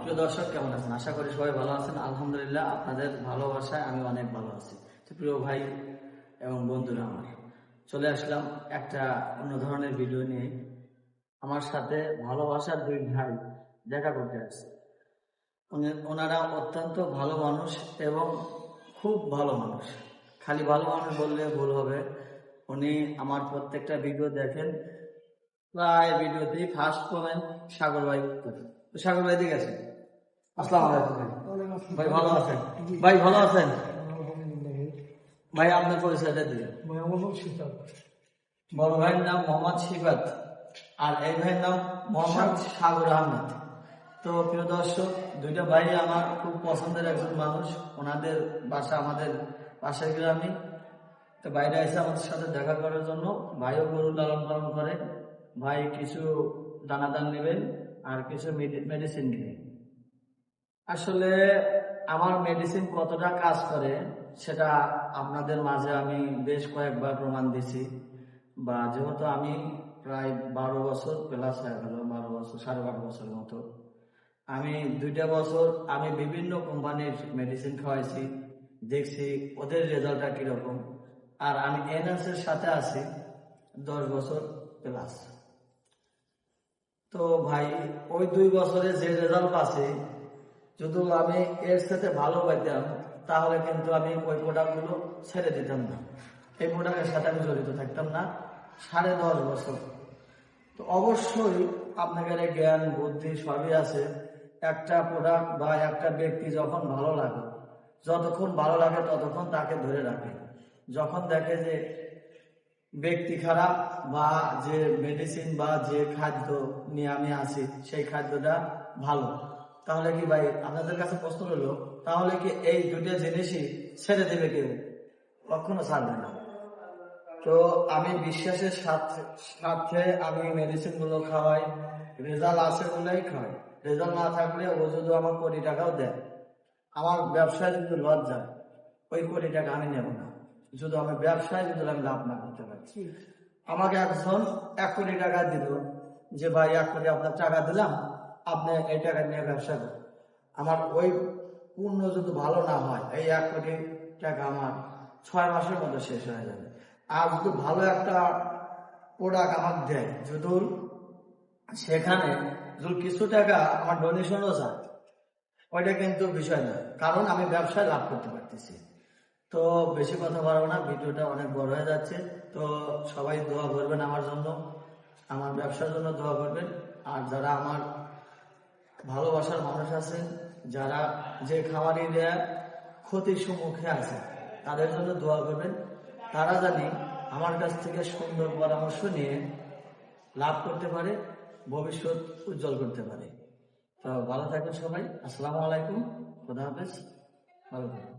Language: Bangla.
প্রিয় কেমন আছেন? আশা করি সবাই ভালো আছেন। আলহামদুলিল্লাহ, আপনাদের ভালোবাসায় আমি অনেক ভালো আছি। প্রিয় ভাই এবং বন্ধুরা আমার, চলে আসলাম একটা অন্য ধরনের ভিডিও নিয়ে। আমার সাথে ভালোবাসার দুই ভাই দেখা করতে আসছে। ওনারা অত্যন্ত ভালো মানুষ এবং খুব ভালো মানুষ। খালি ভালো মানুষ বললে ভুল হবে। উনি আমার প্রত্যেকটা ভিডিও দেখেন। প্রায় ভিডিওতেই ফার্স্ট কমেন্ট সাগর ভাই করে। সাগর ভাই দিকে আছেন আসসালামু আলাইকুম ভাই। ভালো আছেন? ভাই ভালো আছেন? ভাই আপনার পরিচয়টা দিন। বড় ভাইয়ের নাম মোহাম্মদ শিবাত আর এই ভাইয়ের নাম মোহাম্মদ সাগর। আহমেদ। তো প্রিয় দর্শক দুইটা ভাই আমার খুব পছন্দের একজন মানুষ। ওনাদের বাসা আমাদের পাশের গ্রামে। তো বাইরে এসে আমাদের সাথে দেখা করার জন্য ভাইও গরু লালন পালন করে। ভাই কিছু দানা দানাদান নেবেন। আর কিছু মেডিসিন নেবেন আসলে আমার মেডিসিন কতটা কাজ করে, সেটা আপনাদের মাঝে আমি বেশ কয়েকবার প্রমাণ দিছি। বা যেহেতু আমি প্রায় বারো বছর প্লাস হয়ে গেল বারো বছর, সাড়ে বারো বছর মতো, আমি দুইটা বছর আমি বিভিন্ন কোম্পানির মেডিসিন খাওয়াইছি, দেখছি ওদের রেজাল্টটা কীরকম। আর আমি এনএসের সাথে আছি দশ বছর প্লাস তো ভাই, ওই দুই বছরে যে রেজাল্ট পাচ্ছি যদি আমি এর সাথে ভালো পাইতাম, তাহলে কিন্তু আমি ওই প্রোডাক্টগুলো ছেড়ে দিতাম না। এই প্রোডাক্টের সাথে আমি জড়িত থাকতাম না, সাড়ে দশ বছর। তো অবশ্যই আপনাদের জ্ঞান, বুদ্ধি সবই আছে। একটা প্রোডাক্ট বা একটা ব্যক্তি যখন ভালো লাগে যতক্ষণ ভালো লাগে ততক্ষণ তাকে ধরে রাখে। যখন দেখে যে ব্যক্তি খারাপ বা যে মেডিসিন বা যে খাদ্য নিয়ে আমি আছি, সেই খাদ্যটা ভালো। তাহলে কি ভাই, আপনাদের কাছে প্রশ্ন হলো তাহলে কি এই দুটো জিনিসই ছেড়ে দেবে কেউ? কখনো ছাড়বে না। তো আমি বিশ্বাসের সাথে সাথে আমি মেডিসিনগুলো খাওয়াই রেজাল্ট আছে বলেই খাওয়াই। রেজাল্ট না থাকলে ও যদি আমার কোটি টাকাও দেয়, আমার ব্যবসায় যদি লস যায় ওই কোটি টাকা আমি নেব না। যদি আমি ব্যবসায় যদি আমি লাভ না করতে পারছি। আমাকে একজন এক কোটি টাকা দিল যে ভাই এক কোটি আপনার টাকা দিলাম আপনি এই টাকা নিয়ে ব্যবসা করুন। আমার ওই পূর্ণ যদি ভালো না হয় এই এক কোটি টাকা আমার ছয় মাসের মধ্যে শেষ হয়ে যাবে। আর যদি ভালো একটা প্রোডাক্ট আমাকে দেয় যদি সেখানে যদি কিছু টাকা আমার ডোনেশনও যায় ওইটা কিন্তু বিষয় না কারণ আমি ব্যবসায় লাভ করতে পারতেছি। তো বেশি কথা বাড়াবো না, ভিডিওটা অনেক বড় হয়ে যাচ্ছে। তো সবাই দোয়া করবেন আমার জন্য, আমার ব্যবসার জন্য দোয়া করবেন। আর যারা আমার ভালোবাসার মানুষ আছেন, যারা যে খামারিরা ক্ষতির সম্মুখে আছে তাদের জন্য দোয়া করবেন। তারা জানি আমার কাছ থেকে সুন্দর পরামর্শ নিয়ে লাভ করতে পারে, ভবিষ্যৎ উজ্জ্বল করতে পারে। তো ভালো থাকবেন সবাই। আসসালামু আলাইকুম। খোদা হাফেজ। ভালো থাকবেন।